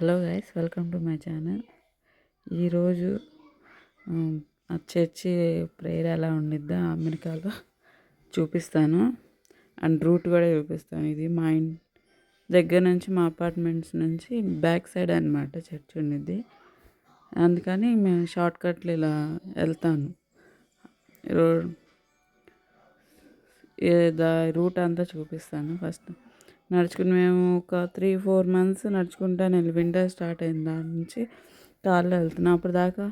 Hello guys welcome to my channel. ఈరోజు ఆ church prayer ఎలా ఉండిద్దో అమెరికాలో చూపిస్తాను. అండ్ రూట్ కూడా చూపిస్తాను. ఇది మా ఇంటి దగ్గర నుంచి మా అపార్ట్మెంట్స్ నుంచి బ్యాక్ సైడ్ అనమాట చర్చ్ ఉండిద్ది. అందుకని మేము షార్ట్ కట్లు ఇలా వెళ్తాను. రోడ్ దా రూట్ అంతా చూపిస్తాను ఫస్ట్. నడుచుకుని మేము ఒక త్రీ ఫోర్ మంత్స్ నడుచుకుంటాను వెళ్ళి వింటర్ స్టార్ట్ అయిన దాని నుంచి కార్లో వెళ్తున్నాం. అప్పుడు దాకా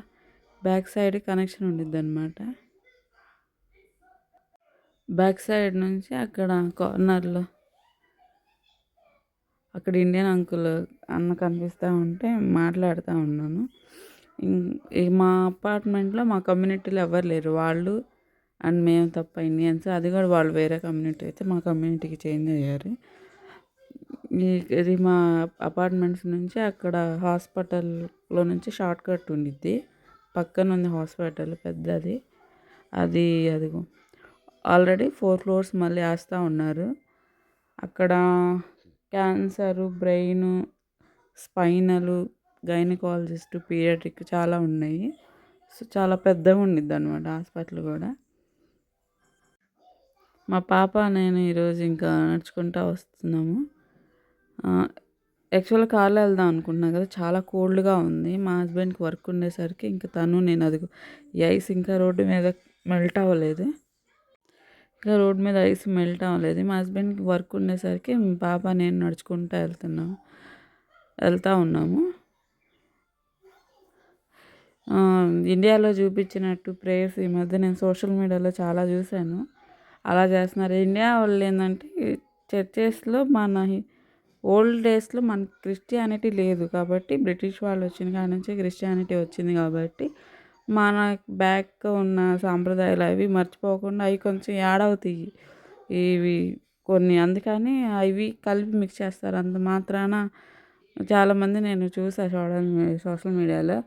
బ్యాక్ సైడ్ కనెక్షన్ ఉండిద్ది అనమాట బ్యాక్ సైడ్ నుంచి అక్కడ కార్నర్లో అక్కడ ఇండియన్ అంకుల్ అన్న కనిపిస్తూ ఉంటే మాట్లాడుతూ ఉన్నాను. మా అపార్ట్మెంట్లో మా కమ్యూనిటీలో ఎవరు లేరు. వాళ్ళు అండ్ మేము తప్ప ఇండియన్స్. అది కూడా వాళ్ళు వేరే కమ్యూనిటీ అయితే మా కమ్యూనిటీకి చేంజ్ అయ్యారు. ఇది మా అపార్ట్మెంట్స్ నుంచి అక్కడ హాస్పిటల్లో నుంచి షార్ట్ కట్ ఉండిద్ది. పక్కన ఉంది హాస్పిటల్ పెద్దది. అది అదిగో. ఆల్రెడీ ఫోర్ ఫ్లోర్స్ మళ్ళీ వేస్తూ ఉన్నారు. అక్కడ cancer brain spinal gynaecologist paediatric చాలా ఉన్నాయి. సో చాలా పెద్దగా ఉండిద్ది అనమాట హాస్పిటల్ కూడా. మా పాప నేను ఈరోజు ఇంకా నడుచుకుంటూ వస్తున్నాము. యాక్చువల్గా కార్లో వెళ్దాం అనుకుంటున్నాను కదా చాలా కోల్డ్గా ఉంది. మా హస్బెండ్కి వర్క్ ఉండేసరికి ఇంకా తను నేను అది ఐస్ ఇంకా రోడ్డు మీద మెల్ట్ అవ్వలేదు. ఇంకా రోడ్డు మీద ఐస్ మెల్ట్ అవ్వలేదు. మా హస్బెండ్కి వర్క్ ఉండేసరికి పాప నేను నడుచుకుంటూ వెళ్తున్నాము వెళ్తూ ఉన్నాము. ఇండియాలో చూపించినట్టు ప్రేయర్స్ ఈ మధ్య నేను సోషల్ మీడియాలో చాలా చూశాను. అలా చేస్తున్నారు. ఇండియా వాళ్ళు ఏంటంటే చర్చెస్లో మన ఓల్డ్ డేస్లో మనకి క్రిస్టియానిటీ లేదు కాబట్టి బ్రిటిష్ వాళ్ళు వచ్చిన కాడ నుంచి క్రిస్టియానిటీ వచ్చింది కాబట్టి మన బ్యాక్ ఉన్న సాంప్రదాయాలు అవి మర్చిపోకుండా అవి కొంచెం యాడ్ అవుతాయి. ఇవి కొన్ని అందుకని అవి కలిపి మిక్స్ చేస్తారు. అంత మాత్రాన చాలామంది నేను చూసా చూడాలి సోషల్ మీడియాలో.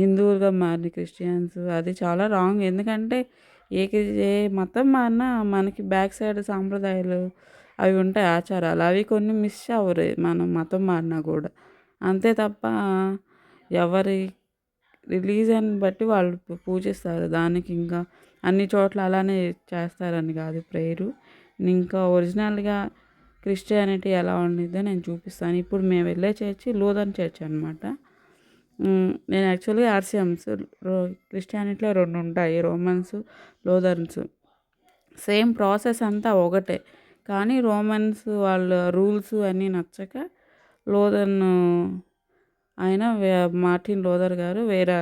హిందువులుగా మారిన క్రిస్టియన్స్ అది చాలా రాంగ్. ఎందుకంటే ఏ ఏ మతం మారినా మనకి బ్యాక్ సైడ్ సాంప్రదాయాలు అవి ఉంటాయి ఆచారాలు. అవి కొన్ని మిస్ అవ్వరు మనం మతం మారినా కూడా. అంతే తప్ప ఎవరి రిలీజన్ బట్టి వాళ్ళు పూజిస్తారు. దానికి ఇంకా అన్ని చోట్ల అలానే చేస్తారని కాదు ప్రేయరు ఇంకా ఒరిజినల్గా క్రిస్టియానిటీ ఎలా ఉండిద్దో నేను చూపిస్తాను. ఇప్పుడు మేము వెళ్ళే చర్చి లూథన్ చర్చ్ అనమాట నేను యాక్చువల్గా ఆర్సిఎమ్స్ క్రిస్టియానిటీలో రెండు ఉంటాయి. రోమన్స్ లోదర్న్స్ సేమ్ ప్రాసెస్ అంతా ఒకటే. కానీ రోమన్స్ వాళ్ళ రూల్స్ అన్నీ నచ్చక లోదన్ ఆయన మార్టిన్ లోదర్ గారు వేరే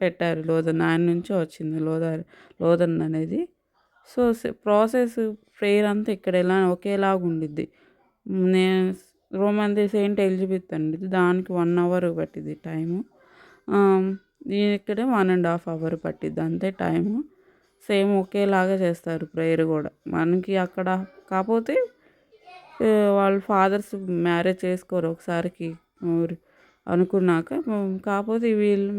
పెట్టారు. లోదన్ ఆయన నుంచి వచ్చింది లోదర్ లోదన్ అనేది. సో ప్రాసెస్ ప్రేయర్ అంతా ఇక్కడ ఎలా ఒకేలాగా ఉండిద్ది. నేను రోమన్ ది సెయింట్ ఎలిజబెత్ అండి దానికి వన్ అవర్ పట్టింది టైము. ఇక్కడే వన్ అండ్ హాఫ్ అవర్ పట్టిద్ది అంతే టైము. సేమ్ ఒకేలాగా చేస్తారు ప్రేయర్ కూడా. మనకి అక్కడ కాకపోతే వాళ్ళ ఫాదర్స్ మ్యారేజ్ చేసుకోరు ఒకసారికి అనుకున్నాక. కాకపోతే వీళ్ళు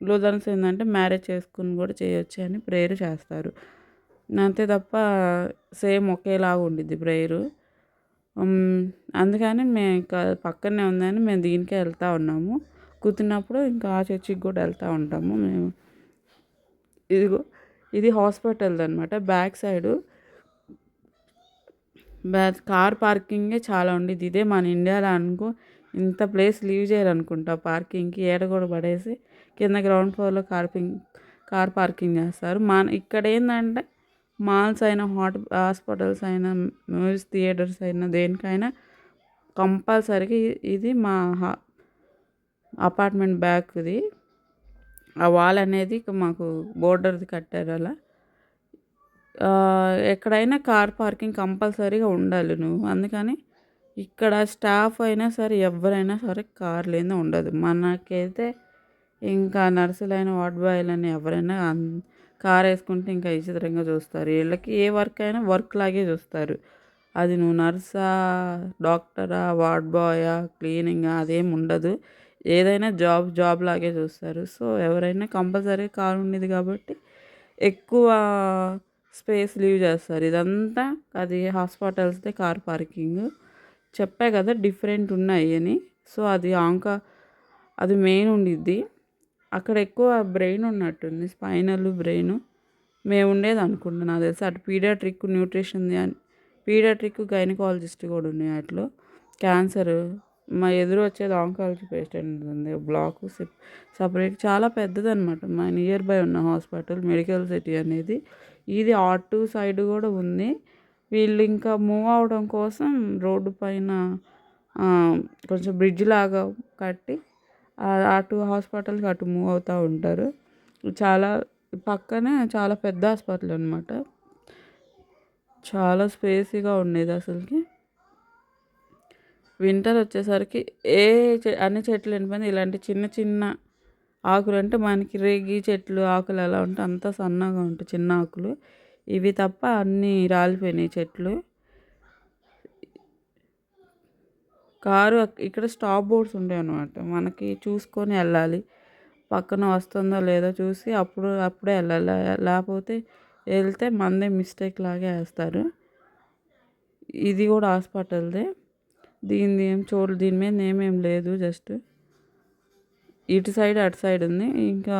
లూథరన్స్ ఏంటంటే మ్యారేజ్ చేసుకుని కూడా చేయొచ్చు అని ప్రేయర్ చేస్తారు. అంతే తప్ప సేమ్ ఒకేలాగా ఉండిద్ది ప్రేయరు. అందుకని మేము ఇంకా పక్కనే ఉందని మేము దీనికే వెళ్తూ ఉన్నాము. కుదిరినప్పుడు ఇంకా ఆ చర్చికి కూడా వెళ్తూ ఉంటాము మేము. ఇదిగో. ఇది హాస్పిటల్ అనమాట బ్యాక్ సైడు. కార్ పార్కింగే చాలా ఉండేది. ఇదే మన ఇండియాలో అనుకో ఇంత ప్లేస్ లీవ్ చేయాలనుకుంటా పార్కింగ్కి. ఏడ కూడా పడేసి కింద గ్రౌండ్ ఫ్లోర్లో కార్పింగ్ కార్ పార్కింగ్ చేస్తారు. మన ఇక్కడ ఏంటంటే మాల్స్ అయినా హాట్ హాస్పిటల్స్ అయినా మ్యూజిక్ థియేటర్స్ అయినా దేనికైనా కంపల్సరీగా ఇది మా అపార్ట్మెంట్ బ్యాక్ది. ఆ వాల్ అనేది మాకు బోర్డర్ది కట్టారు అలా. ఎక్కడైనా కార్ పార్కింగ్ కంపల్సరీగా ఉండాలి నువ్వు. అందుకని ఇక్కడ స్టాఫ్ అయినా సరే ఎవరైనా సరే కార్ లేని ఉండదు. మనకైతే ఇంకా నర్సులైన వార్డ్ బాయ్లని ఎవరైనా కార్ వేసుకుంటే ఇంకా విచిత్రంగా చూస్తారు. వీళ్ళకి ఏ వర్క్ అయినా వర్క్ లాగే చూస్తారు. అది నువ్వు నర్సా డాక్టరా వార్డ్ బాయా క్లీనింగా అదేం ఉండదు. ఏదైనా జాబ్ జాబ్ లాగే చూస్తారు. సో ఎవరైనా కంపల్సరీ కార్ ఉండేది కాబట్టి ఎక్కువ స్పేస్ లీవ్ చేస్తారు. ఇదంతా అది హాస్పిటల్స్దే కార్ పార్కింగ్. చెప్పా కదా డిఫరెంట్ ఉన్నాయి అని. సో అది ఆంక అది మెయిన్ ఉండిద్ది. అక్కడ ఎక్కువ బ్రెయిన్ ఉన్నట్టుంది స్పైనల్ బ్రెయిన్. మేము ఉండేది అనుకుంటున్నా నాకు తెలిసి. అటు పీడియాట్రిక్ న్యూట్రిషన్ అని పీడియాట్రిక్ గైనకాలజిస్ట్ కూడా ఉన్నాయి అట్లో. క్యాన్సర్ మా ఎదురు వచ్చేది ఆంకాలజీ పేషెంట్ ఉంది. బ్లాక్ సపరేట్ చాలా పెద్దదన్నమాట. మా నియర్ బై ఉన్న హాస్పిటల్ మెడికల్ సిటీ అనేది. ఇది అటు సైడ్ కూడా ఉంది. వీళ్ళు ఇంకా మూవ్ అవడం కోసం రోడ్డు పైన కొంచెం బ్రిడ్జ్ లాగా కట్టి అటు హాస్పిటల్కి అటు మూవ్ అవుతూ ఉంటారు. చాలా పక్కనే చాలా పెద్ద హాస్పిటల్ అనమాట చాలా స్పేసీగా ఉండేది అసలుకి. వింటర్ వచ్చేసరికి ఏ అన్ని చెట్లు ఎండిపోయింది ఇలాంటి చిన్న చిన్న ఆకులు అంటే మనకి రేగి చెట్లు ఆకులు ఎలా ఉంటే అంత సన్నగా ఉంటాయి చిన్న ఆకులు. ఇవి తప్ప అన్నీ రాలిపోయినాయి చెట్లు. కారు ఇక్కడ స్టాప్ బోర్డ్స్ ఉంటాయి అన్నమాట. మనకి చూసుకొని వెళ్ళాలి. పక్కన వస్తుందో లేదో చూసి అప్పుడు అప్పుడే వెళ్ళాలి. లేకపోతే వెళ్తే మందే మిస్టేక్ లాగే వేస్తారు. ఇది కూడా హాస్పిటల్దే. దీనిది ఏం చూడు దీని మీద ఏమేం లేదు జస్ట్ ఇటు సైడ్ అటు సైడ్ ఉంది. ఇంకా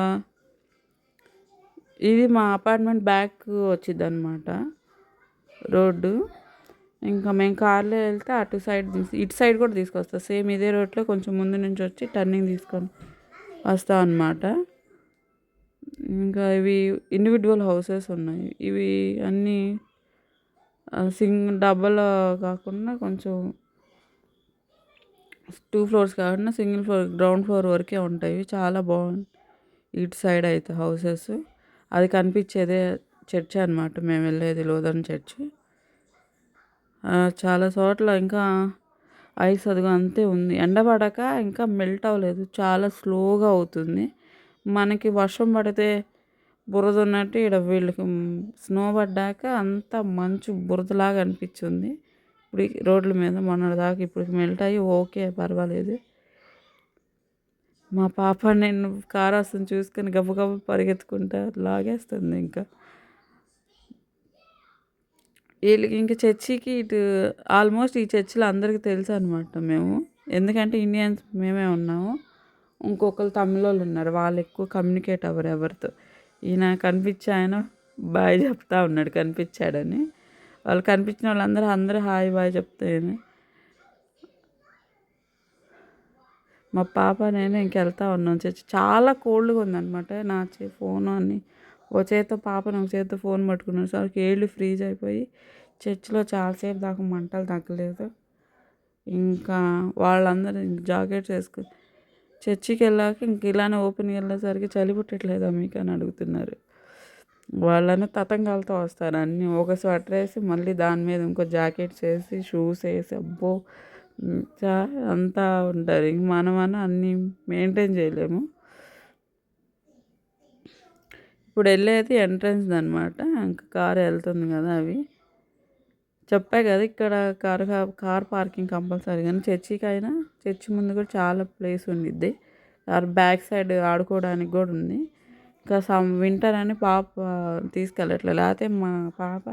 ఇది మా అపార్ట్మెంట్ బ్యాక్ వచ్చింది అనమాట రోడ్డు. ఇంకా మేము కార్లో వెళ్తే అటు సైడ్ ఇటు సైడ్ కూడా తీసుకొస్తాం. సేమ్ ఇదే రోడ్లో కొంచెం ముందు నుంచి వచ్చి టర్నింగ్ తీసుకొని వస్తా అనమాట ఇంకా ఇవి ఇండివిజువల్ హౌసెస్ ఉన్నాయి. ఇవి అన్నీ సింగ్ డబల్ కాకుండా కొంచెం టూ ఫ్లోర్స్ కాకుండా సింగిల్ ఫ్లోర్ గ్రౌండ్ ఫ్లోర్ వరకే ఉంటాయి. చాలా బాగుంది. ఇటు సైడ్ అయితే హౌసెస్. అది కనిపించేదే చర్చ్ అనమాట మేము వెళ్ళేది లోదన్ చర్చ్. చాలా చోట్ల ఇంకా ఐస్ అదిగో అంతే ఉంది. ఎండబడక ఇంకా మెల్ట్ అవ్వలేదు. చాలా స్లోగా అవుతుంది. మనకి వర్షం పడితే బురద ఉన్నట్టు ఇక్కడ వీళ్ళకి స్నో పడ్డాక అంతా మంచు బురదలాగా అనిపించింది. ఇప్పుడు రోడ్ల మీద మొన్నటిదాకా ఇప్పుడు మెల్ట్ అయ్యి ఓకే పర్వాలేదు. మా పాప నేను కారు వస్తుంది చూసుకొని గబగబ పరిగెత్తుకుంటా లాగేస్తుంది ఇంకా. వీళ్ళకి ఇంకా చర్చికి ఇటు ఆల్మోస్ట్ ఈ చర్చిలో అందరికీ తెలుసు అనమాట మేము. ఎందుకంటే ఇండియన్స్ మేమే ఉన్నాము. ఇంకొకరు తమిళ వాళ్ళు ఉన్నారు. వాళ్ళు ఎక్కువ కమ్యూనికేట్ అవ్వరు ఎవరితో. ఈయన కనిపించి ఆయన బాయ్ చెప్తా ఉన్నాడు కనిపించాడని. వాళ్ళు కనిపించిన వాళ్ళందరూ అందరూ హాయ్ బాయ్ చెప్తాయని. మా పాప నేను ఇంకెళ్తా ఉన్నాం చర్చి చాలా కోల్డ్గా ఉందనమాట నా చే ఫోన్ అని ఓ చేతితో పాపను ఒక చేతితో ఫోన్ పట్టుకున్నాను సార్ ఏళ్ళు ఫ్రీజ్ అయిపోయి చర్చిలో చాలాసేపు దాకా మంటలు తగ్గలేదు. ఇంకా వాళ్ళందరూ జాకెట్స్ వేసుకుని చర్చికి వెళ్ళాక ఇంక ఇలానే ఓపెన్కి వెళ్ళేసరికి చలి పుట్టట్లేదా మీకు అని అడుగుతున్నారు. వాళ్ళని తతంగాలతో వస్తారు. అన్నీ ఒక స్వెటర్ వేసి మళ్ళీ దాని మీద ఇంకో జాకెట్స్ వేసి షూస్ వేసి అబ్బో! చా అంతా ఉంటారు. ఇంక మనమన అన్నీ మెయింటైన్ చేయలేము. ఇప్పుడు వెళ్ళేది ఎంట్రన్స్ అనమాట ఇంకా కార్ వెళ్తుంది కదా అవి. చెప్పా కదా ఇక్కడ కార్ కార్ పార్కింగ్ కంపల్సరీ కానీ చర్చికి అయినా చర్చి ముందు కూడా చాలా ప్లేస్ ఉండిద్ది. కార్ బ్యాక్ సైడ్ ఆడుకోవడానికి కూడా ఉంది. ఇంకా సమ్ వింటర్ అని పాప తీసుకెళ్ళట్లేదు. లేకపోతే మా పాప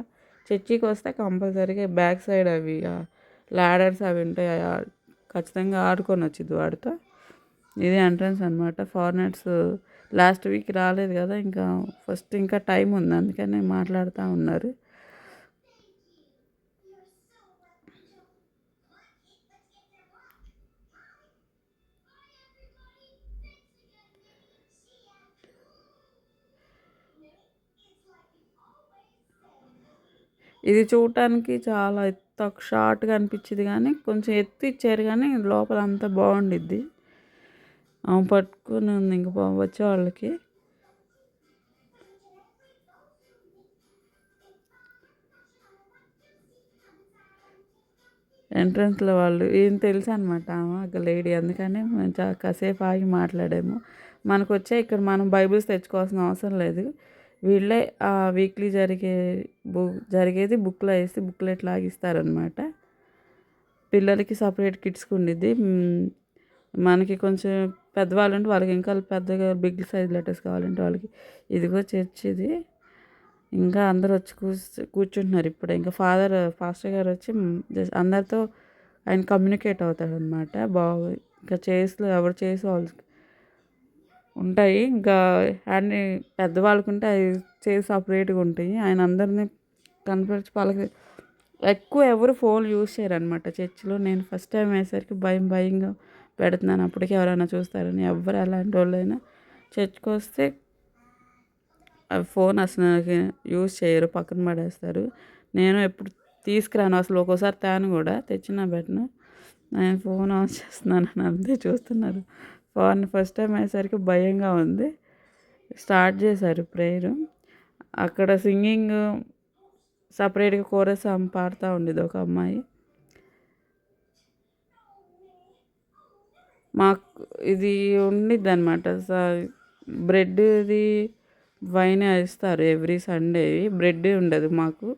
చర్చికి వస్తే కంపల్సరీగా బ్యాక్ సైడ్ అవి లాడర్స్ అవి ఉంటాయి. ఖచ్చితంగా ఆడుకొని వచ్చింది వాడితో. ఇది ఎంట్రన్స్ అనమాట ఫారినర్స్ లాస్ట్ వీక్ రాలేదు కదా ఇంకా ఫస్ట్ ఇంకా టైం ఉంది. అందుకని మాట్లాడుతూ ఉన్నారు. ఇది చూడటానికి చాలా ఎత్తు షార్ట్గా అనిపించింది కానీ కొంచెం ఎత్తు ఇచ్చారు కానీ లోపల అంతా బాగుండిద్ది. ఆమె పట్టుకుని ఉంది ఇంక వచ్చే వాళ్ళకి. ఎంట్రన్స్లో వాళ్ళు ఏం తెలుసు అనమాట ఆమె ఒక లేడీ అందుకని మేము కాసేపు ఆగి మాట్లాడాము. మనకు వచ్చే ఇక్కడ మనం బైబిల్స్ తెచ్చుకోవాల్సిన అవసరం లేదు. వీళ్ళే ఆ వీక్లీ జరిగే బు జరిగేది బుక్లో వేసి బుక్లెట్ లాగిస్తారనమాట పిల్లలకి సపరేట్ కిట్స్కి ఉండిద్ది. మనకి కొంచెం పెద్దవాళ్ళు ఉంటే వాళ్ళకి ఇంకా పెద్దగా బిగ్ సైజ్ లెటర్స్ కావాలంటే వాళ్ళకి ఇదిగో చర్చ్ ఇది. ఇంకా అందరు వచ్చి కూర్చు కూర్చుంటున్నారు ఇప్పుడు. ఇంకా ఫాదర్ ఫాస్టర్ గారు వచ్చి జస్ట్ అందరితో ఆయన కమ్యూనికేట్ అవుతాడనమాట బాగు ఇంకా చేస్లో ఎవరు చేసి వాళ్ళు ఉంటాయి. ఇంకా అన్ని పెద్దవాళ్ళకుంటే అవి చేసి సపరేట్గా ఉంటాయి. ఆయన అందరినీ కనపరిచి పలక ఎక్కువ ఎవరు ఫోన్ యూజ్ చేయరనమాట చర్చిలో నేను ఫస్ట్ టైం వేసరికి భయం భయంగా పెడుతున్నాను. అప్పటికి ఎవరైనా చూస్తారని. ఎవరు అలాంటి వాళ్ళైనా చర్చ్కి వస్తే ఫోన్ అసలు యూజ్ చేయరు. పక్కన పడేస్తారు. నేను ఎప్పుడు తీసుకురాను. అసలు ఒక్కోసారి తాను కూడా తెచ్చిన పెట్టను నేను ఫోన్ ఆన్ చేస్తున్నాను. అని అంతే చూస్తున్నారు. ఫోన్ ఫస్ట్ టైం అయ్యేసరికి భయంగా ఉంది. స్టార్ట్ చేశారు ప్రేయర్. అక్కడ సింగింగ్ సపరేట్గా కోరస్ పాడుతూ ఉండేది ఒక అమ్మాయి. మాకు ఇది ఉండిద్ది అనమాట బ్రెడ్ది వైన్ ఇస్తారు ఎవ్రీ సండే. బ్రెడ్ ఉండదు మాకు.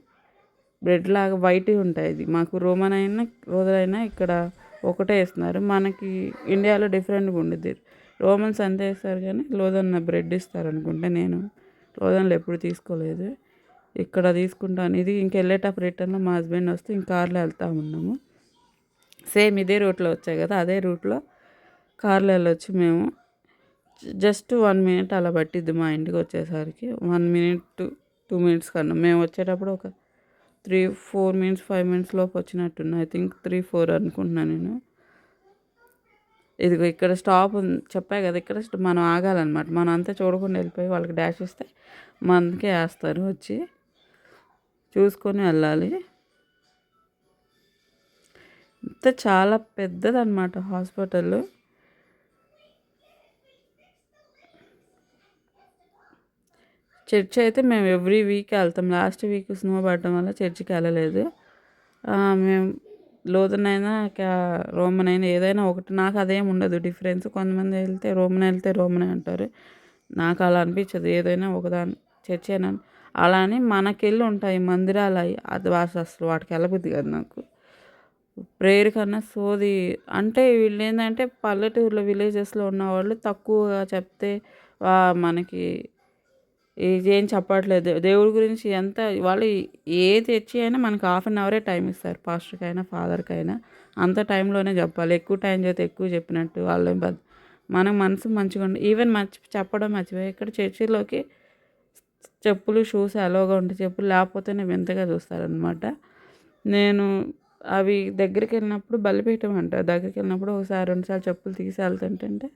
బ్రెడ్ లాగా వైట్ ఉంటాయి. ఇది మాకు రోమన్ అయినా రోజైనా ఇక్కడ ఒకటే వేస్తున్నారు. మనకి ఇండియాలో డిఫరెంట్గా ఉండిద్ది రోమన్స్ అంతే వేస్తారు కానీ లోదన్న బ్రెడ్ ఇస్తారు అనుకుంటే నేను లోదన్లో ఎప్పుడు తీసుకోలేదు. ఇక్కడ తీసుకుంటాను ఇది ఇంక వెళ్ళేటప్పుడు రిటర్న్లో మా హస్బెండ్ వస్తే ఇంక కార్లో వెళ్తూ ఉన్నాము. సేమ్ ఇదే రూట్లో వచ్చాయి కదా అదే రూట్లో కార్లో వెళ్ళొచ్చు మేము. జస్ట్ వన్ మినిట్ అలా పట్టిద్ది మా ఇంటికి వచ్చేసరికి. వన్ మినిట్ టూ మినిట్స్ కన్నా. మేము వచ్చేటప్పుడు ఒక three four minutes five minutes లోపు వచ్చినట్టున్నా. ఐ థింక్ త్రీ ఫోర్ అనుకుంటున్నాను నేను. ఇదిగో ఇక్కడ స్టాప్ ఉంది. చెప్పాయి కదా ఇక్కడ మనం ఆగాలన్నమాట. మనం అంతా చూడకుండా వెళ్ళిపోయి వాళ్ళకి డాష్ ఇస్తే మనకే వేస్తారు వచ్చి. చూసుకొని వెళ్ళాలి. ఇంత చాలా పెద్దదన్నమాట హాస్పిటల్. చర్చ్ అయితే మేము ఎవ్రీ వీక్ వెళ్తాం. లాస్ట్ వీక్ స్నో పడటం వల్ల చర్చికి వెళ్ళలేదు. మేము లోతునైనా రోమన్ అయినా ఏదైనా ఒకటి నాకు అదేం ఉండదు డిఫరెన్స్. కొంతమంది వెళ్తే రోమన్ వెళ్తే రోమన్ అంటారు. నాకు అలా అనిపించదు. ఏదైనా ఒకదాని చర్చ్ అయినా అలా అని మనకెళ్ళి ఉంటాయి మందిరాలు అవి అది అసలు వాటికి వెళ్ళబుద్ది కదా నాకు. ప్రేయర్ కన్నా సోది అంటే వీళ్ళు ఏంటంటే పల్లెటూరులో విలేజెస్లో ఉన్నవాళ్ళు తక్కువగా చెప్తే మనకి ఏం చెప్పట్లేదు. దేవుడి గురించి ఎంత వాళ్ళు ఏ తెచ్చి అయినా మనకు హాఫ్ అన్ అవరే టైం ఇస్తారు. పాస్టర్కి అయినా ఫాదర్కి అయినా అంత టైంలోనే చెప్పాలి. ఎక్కువ టైం చేస్తే ఎక్కువ చెప్పినట్టు వాళ్ళు మన మనసు మంచిగా ఉండి ఈవెన్ మర్చి చెప్పడం మర్చిపోయి ఇక్కడ చర్చిలోకి చెప్పులు షూస్ అలోగా ఉంటే చెప్పులు లేకపోతేనే వింతగా చూస్తారనమాట నేను అవి దగ్గరికి వెళ్ళినప్పుడు బలిపీఠం అంట. దగ్గరికి వెళ్ళినప్పుడు ఒకసారి రెండుసార్లు చెప్పులు తీసి వెళ్తుంటే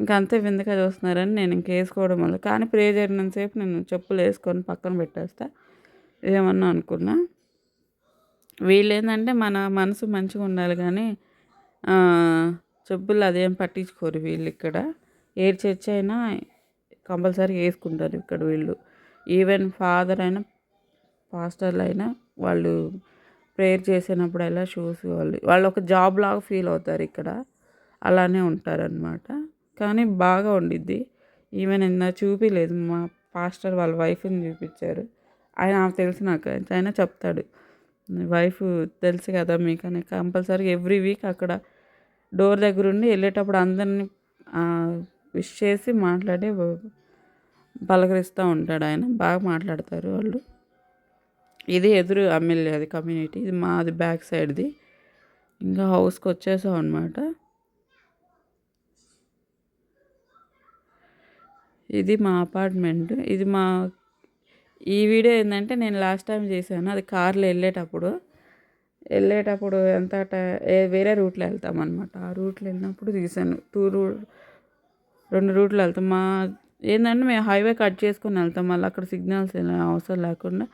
ఇంకా అంతే విందుగా చూస్తున్నారని నేను ఇంక వేసుకోవడం వల్ల. కానీ ప్రే జరిగినంతసేపు నేను చెప్పులు వేసుకొని పక్కన పెట్టేస్తా. ఏమన్నా అనుకున్నా. వీళ్ళు ఏంటంటే మన మనసు మంచిగా ఉండాలి కానీ చెప్పులు అదేం పట్టించుకోరు వీళ్ళు ఇక్కడ. ఏ చర్చ్ అయినా కంపల్సరీ వేసుకుంటారు ఇక్కడ వీళ్ళు. ఈవెన్ ఫాదర్ అయినా పాస్టర్లు అయినా వాళ్ళు ప్రేయర్ చేసినప్పుడు ఎలా షూస్ వాళ్ళు వాళ్ళు ఒక జాబ్ లాగా ఫీల్ అవుతారు ఇక్కడ. అలానే ఉంటారనమాట కానీ బాగా ఉండిద్ది. ఈవెన్ నిన్న చూపించలేదు మా పాస్టర్ వాళ్ళ వైఫ్ని చూపించారు. ఆయన తెలుసు నాకు. ఆయన చెప్తాడు. వైఫ్ తెలుసు కదా మీకు అని. కంపల్సరీ ఎవ్రీ వీక్ అక్కడ డోర్ దగ్గర ఉండి వెళ్ళేటప్పుడు అందరినీ విష్ చేసి మాట్లాడి పలకరిస్తూ ఉంటాడు ఆయన. బాగా మాట్లాడతారు వాళ్ళు. ఇది ఎదురు ఎమ్మెల్యే అది కమ్యూనిటీ. ఇది మాది బ్యాక్ సైడ్ది. ఇంకా హౌస్కి వచ్చేసాం అనమాట ఇది మా అపార్ట్మెంట్. ఇది మా ఈ వీడియో ఏంటంటే నేను లాస్ట్ టైం చేశాను. అది కార్లో వెళ్ళేటప్పుడు. వెళ్ళేటప్పుడు ఎంత వేరే రూట్లో వెళ్తాం అనమాట ఆ రూట్లో వెళ్ళినప్పుడు తీసాను. టూ రూ రెండు రూట్లో వెళ్తాం. మా ఏంటంటే మేము హైవే కట్ చేసుకొని వెళ్తాం. మళ్ళీ అక్కడ సిగ్నల్స్ అవసరం లేకుండా.